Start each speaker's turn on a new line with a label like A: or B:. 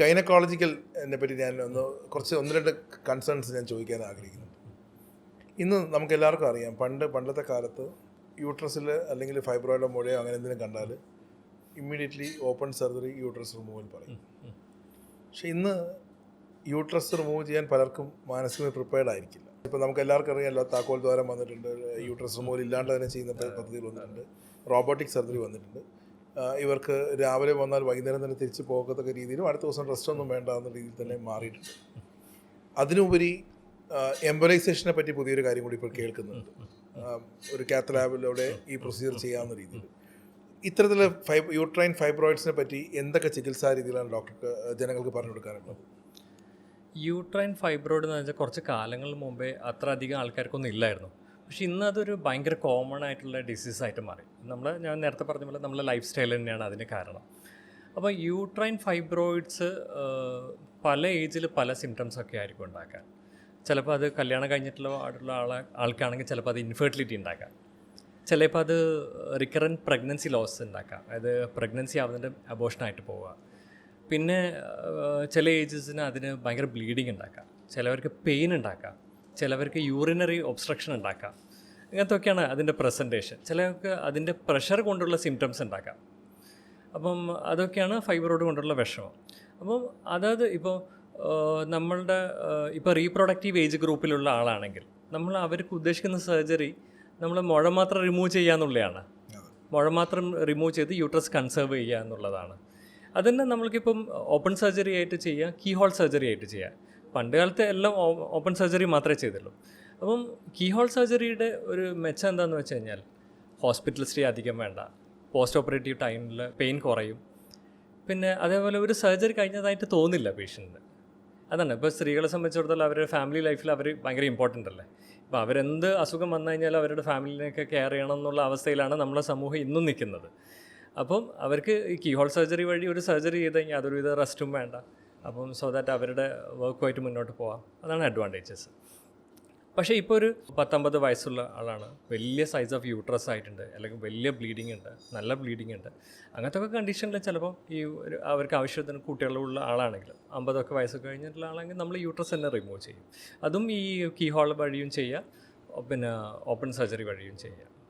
A: Gynaecological എന്നെ പറ്റി ഞാൻ ഒന്ന് കുറച്ച് ഒന്ന് രണ്ട് കൺസേൺസ് ഞാൻ ചോദിക്കാൻ ആഗ്രഹിക്കുന്നു. ഇന്ന് നമുക്ക് എല്ലാവർക്കും അറിയാം പണ്ട് പണ്ടത്തെ കാലത്ത് യൂട്രസിൽ അല്ലെങ്കിൽ ഫൈബ്രോയിഡോ മുഴയോ അങ്ങനെ എന്തെങ്കിലും കണ്ടാൽ immediately open surgery uterus removal പറയും. പക്ഷെ ഇന്ന് യൂട്രസ് റിമൂവ് ചെയ്യാൻ പലർക്കും മാനസികമായി പ്രിപ്പയർഡ് ആയിരിക്കില്ല. ഇപ്പോൾ നമുക്ക് എല്ലാവർക്കും അറിയാമല്ലോ താക്കോൽ ദ്വാരം വന്നിട്ടുണ്ട് യൂട്രസ് റിമൂവൽ ഇല്ലാണ്ട് തന്നെ ചെയ്യുന്ന പദ്ധതികൾ വന്നിട്ടുണ്ട് റോബോട്ടിക് സർജറി വന്നിട്ടുണ്ട്. ഇവർക്ക് രാവിലെ വന്നാൽ വൈകുന്നേരം തന്നെ തിരിച്ച് പോകത്തക്ക രീതിയിലും അടുത്ത ദിവസം റെസ്റ്റ് ഒന്നും വേണ്ട എന്ന രീതിയിൽ തന്നെ മാറിയിട്ടുണ്ട്. അതിനുപരി എംബലൈസേഷനെ പറ്റി പുതിയൊരു കാര്യം കൂടി ഇപ്പോൾ കേൾക്കുന്നുണ്ട്. ഒരു കാത്ത് ലാബിലൂടെ ഈ പ്രൊസീജിയർ ചെയ്യാവുന്ന രീതിയിൽ. ഇത്തരത്തിൽ ഫൈബ് യൂട്രൈൻ ഫൈബ്രോയിഡ്സിനെ പറ്റി എന്തൊക്കെ ചികിത്സാ രീതികളാണ് ഡോക്ടർക്ക് ജനങ്ങൾക്ക് പറഞ്ഞു കൊടുക്കാറുള്ളത്
B: യൂട്രൈൻ ഫൈബ്രോയിഡ് എന്ന് വെച്ചാൽ കുറച്ച് കാലങ്ങൾ മുമ്പേ അത്ര അധികം ആൾക്കാർക്കൊന്നും ഇല്ലായിരുന്നു. പക്ഷേ ഇന്ന് അതൊരു ഭയങ്കര കോമൺ ആയിട്ടുള്ള ഡിസീസ് ആയിട്ട് മാറി. നമ്മൾ ഞാൻ നേരത്തെ പറഞ്ഞ പോലെ നമ്മളെ ലൈഫ് സ്റ്റൈൽ തന്നെയാണ് അതിന് കാരണം. അപ്പോൾ യൂട്രൈൻ ഫൈബ്രോയിഡ്സ് പല ഏജിൽ പല സിംറ്റംസ് ഒക്കെ ആയിരിക്കും ഉണ്ടാക്കാൻ. ചിലപ്പോൾ അത് കല്യാണം കഴിഞ്ഞിട്ടുള്ള ആടുള്ള ആളെ ആൾക്കാണെങ്കിൽ ചിലപ്പോൾ അത് ഇൻഫെർട്ടിലിറ്റി ഉണ്ടാക്കാം. ചിലപ്പോൾ അത് റിക്കറന്റ് പ്രഗ്നൻസി ലോസ് ഉണ്ടാക്കാം. അതായത് പ്രഗ്നൻസി ആവുന്നതിന്റെ അബോഷനായിട്ട് പോവുക. പിന്നെ ചില ഏജസിന് അതിന് ഭയങ്കര ബ്ലീഡിങ് ഉണ്ടാക്കാം. ചിലവർക്ക് പെയിൻ ഉണ്ടാക്കാം. ചിലവർക്ക് യൂറിനറി ഒബ്സ്ട്രക്ഷൻ ഉണ്ടാക്കാം. ഇങ്ങനത്തൊക്കെയാണ് അതിന്റെ പ്രസന്റേഷൻ ചിലർക്ക് അതിന്റെ പ്രഷർ കൊണ്ടുള്ള സിംറ്റംസ് ഉണ്ടാക്കാം. അപ്പം അതൊക്കെയാണ് ഫൈബ്രോയിഡ് കൊണ്ടുള്ള വിഷമം. അപ്പം അതായത് ഇപ്പോൾ നമ്മളുടെ ഇപ്പോൾ റീപ്രൊഡക്റ്റീവ് ഏജ് ഗ്രൂപ്പിലുള്ള ആളാണെങ്കിൽ നമ്മൾ അവർക്ക് ഉദ്ദേശിക്കുന്ന സർജറി നമ്മൾ മുഴ മാത്രം റിമൂവ് ചെയ്യുക എന്നുള്ളതാണ്. മുഴ മാത്രം റിമൂവ് ചെയ്ത് യൂട്രസ് കൺസേർവ് ചെയ്യുക എന്നുള്ളതാണ്. അതുതന്നെ നമ്മൾക്കിപ്പം ഓപ്പൺ സർജറി ആയിട്ട് ചെയ്യാം കീഹോൾ സർജറി ആയിട്ട് ചെയ്യാം പണ്ട് കാലത്ത് എല്ലാം ഓപ്പൺ സർജറി മാത്രമേ ചെയ്തുള്ളൂ. അപ്പം കീഹോൾ സർജറിയുടെ ഒരു മെച്ചം എന്താണെന്ന് വെച്ച് കഴിഞ്ഞാൽ ഹോസ്പിറ്റൽ സ്റ്റേ അധികം വേണ്ട. പോസ്റ്റ് ഓപ്പറേറ്റീവ് ടൈമിൽ പെയിൻ കുറയും. പിന്നെ അതേപോലെ ഒരു സർജറി കഴിഞ്ഞതായിട്ട് തോന്നില്ല പേഷ്യന്റിന്. അതാണ്. ഇപ്പോൾ സ്ത്രീകളെ സംബന്ധിച്ചിടത്തോളം അവരുടെ ഫാമിലി ലൈഫിൽ അവർ ഭയങ്കര ഇമ്പോർട്ടന്റ് അല്ലേ? അപ്പോൾ അവരെന്ത് അസുഖം വന്നു കഴിഞ്ഞാൽ അവരുടെ ഫാമിലിനെയൊക്കെ കെയർ ചെയ്യണം എന്നുള്ള അവസ്ഥയിലാണ് നമ്മളെ സമൂഹം ഇന്നും നിൽക്കുന്നത്. അപ്പം അവർക്ക് ഈ കീഹോൾ സർജറി വഴി ഒരു സർജറി ചെയ്ത് കഴിഞ്ഞാൽ അതൊരുവിധ റെസ്റ്റും വേണ്ട. അപ്പം സോ ദാറ്റ് അവരുടെ വർക്കുമായിട്ട് മുന്നോട്ട് പോവാം. അതാണ് അഡ്വാന്റേജസ് പക്ഷേ ഇപ്പോൾ ഒരു പത്തൊമ്പത് വയസ്സുള്ള ആളാണ്. വലിയ സൈസ് ഓഫ് യൂട്രസ് ആയിട്ടുണ്ട്. അല്ലെങ്കിൽ വലിയ ബ്ലീഡിംഗ് ഉണ്ട്. നല്ല ബ്ലീഡിംഗ് ഉണ്ട്. അങ്ങനത്തെ ഒക്കെ കണ്ടീഷനിൽ ചിലപ്പോൾ ഈ ഒരു അവർക്ക് ആവശ്യത്തിന് കുട്ടികളുള്ള ആളാണെങ്കിൽ അമ്പതൊക്കെ വയസ്സ് കഴിഞ്ഞിട്ടുള്ള ആളാണെങ്കിൽ നമ്മൾ യൂട്രസ് തന്നെ റിമൂവ് ചെയ്യും. അതും ഈ കീ ഹോൾ വഴിയും ചെയ്യുക പിന്നെ ഓപ്പൺ സർജറി വഴിയും ചെയ്യാം